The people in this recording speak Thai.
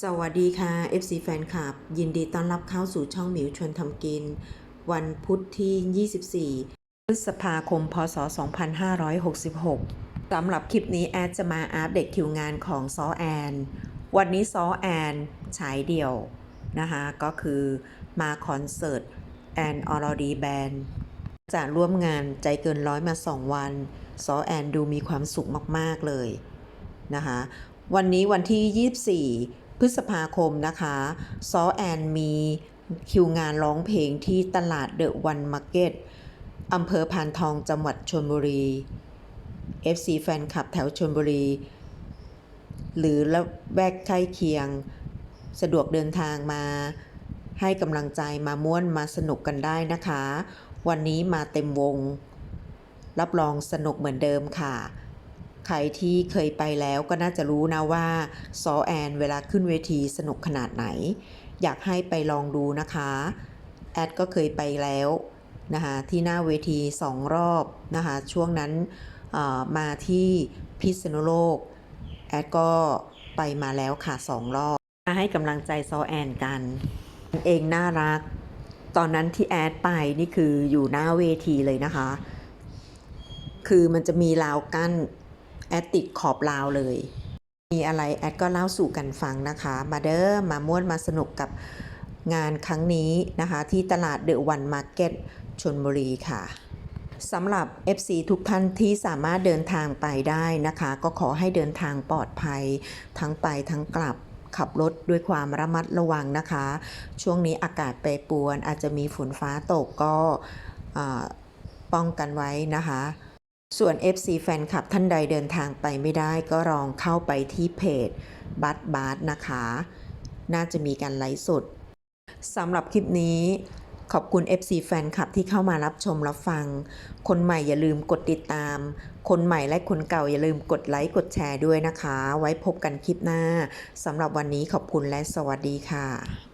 สวัสดีค่ะ FC แฟนคลับ ยินดีต้อนรับเข้าสู่ช่องหมิวชวนทำกิน วันพุธที่ 24 พฤษภาคม พศ 2566 สำหรับคลิปนี้แอดจะมาอัปเดตคิวงานของซอแอน วันนี้ซอแอนฉายเดี่ยวนะคะ ก็คือมาคอนเสิร์ตแอนออรดีแบนจะร่วมงานใจเกินร้อยมา 2 วันซอแอนดูมีความสุขมาก ๆ เลยนะคะ วันนี้วันที่ 24 พฤษภาคมนะคะซอแอนมีคิวงานร้องเพลงที่ตลาดเดอะวันมาร์เก็ตอำเภอพานทองจังหวัดชลบุรี FC แฟนคลับแถวชลบุรี หรือละแวกใกล้เคียง สะดวกเดินทางมา ให้กำลังใจมาม่วนมาสนุกกันได้นะคะ วันนี้มาเต็มวง รับรองสนุกเหมือนเดิมค่ะ ใครที่เคยไปแล้วก็น่าจะรู้นะว่าซอแอนเวลาขึ้นเวทีสนุกขนาดไหน อยากให้ไปลองดูนะคะ แอดก็เคยไปแล้วนะคะที่หน้าเวทีสองรอบนะคะช่วงนั้นมาที่พิษณุโลก แอดก็ไปมาแล้วค่ะสองรอบ มาให้กำลังใจซอแอนกันเองน่ารัก ตอนนั้นที่แอดไปนี่คืออยู่หน้าเวทีเลยนะคะ คือมันจะมีราวกั้น แอดติดขอบราวเลย มีอะไรแอดก็เล่าสู่กันฟังนะคะ มาเด้อมาม่วนมาสนุกกับงานครั้งนี้นะคะ ที่ตลาดเดอะวันมาร์เก็ตชนบุรีค่ะสำหรับ FC ทุกท่านที่สามารถเดินทางไปได้นะคะ ก็ขอให้เดินทางปลอดภัยทั้งไปทั้งกลับขับรถด้วยความระมัดระวังนะคะ ช่วงนี้อากาศแปรปรวนอาจจะมีฝนฟ้าตกก็ป้องกันไว้นะคะ ส่วน FC แฟนคลับท่านใดเดินทางไปไม่ได้ก็ลองเข้าไปที่เพจบัตบาร์นะคะ น่าจะมีการไลฟ์สดสำหรับคลิปนี้ขอบคุณ FC แฟนคลับที่เข้ามารับชมรับฟัง คนใหม่อย่าลืมกดติดตาม คนใหม่และคนเก่าอย่าลืมกดไลค์กดแชร์ด้วยนะคะ ไว้พบกันคลิปหน้าสำหรับวันนี้ขอบคุณและสวัสดีค่ะ